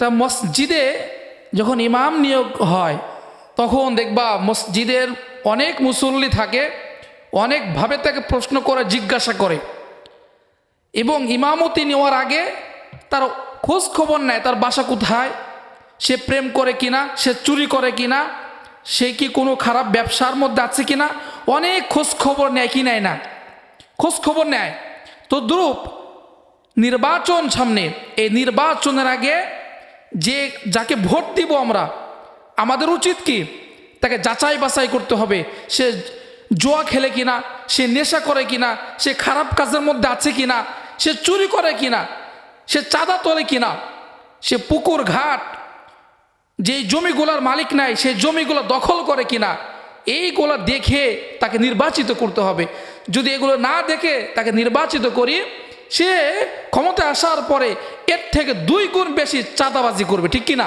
তা মসজিদে যখন ইমাম নিয়োগ হয়, তখন দেখবা মসজিদের অনেক মুসল্লি থাকে, অনেকভাবে তাকে প্রশ্ন করে, জিজ্ঞাসা করে। এবং ইমামতি নেওয়ার আগে তার খোঁজ খবর নেয়, তার বাসা কোথায়, সে প্রেম করে কিনা, সে চুরি করে কিনা, সে কি কোনো খারাপ ব্যবসার মধ্যে আছে কিনা, অনেক খোঁজ খবর নেয়, কি নেয় না? খোঁজ খবর নেয়। তো দ্রুপ নির্বাচন সামনে, এই নির্বাচনের আগে যে যাকে ভোট দিব আমরা, আমাদের উচিত কি? তাকে যাচাই বাছাই করতে হবে। সে জোয়া খেলে কিনা, সে নেশা করে কিনা, সে খারাপ কাজের মধ্যে আছে কিনা, সে চুরি করে কিনা, সে চাঁদা তোলে কিনা, সে পুকুর ঘাট, যেই জমিগুলার মালিক নাই সেই জমিগুলো দখল করে কিনা, এইগুলো দেখে তাকে নির্বাচিত করতে হবে। যদি এগুলো না দেখে তাকে নির্বাচিত করি, সে ক্ষমতা আসার পরে এর থেকে দুই গুণ বেশি চাঁদাবাজি করবে ঠিক কিনা?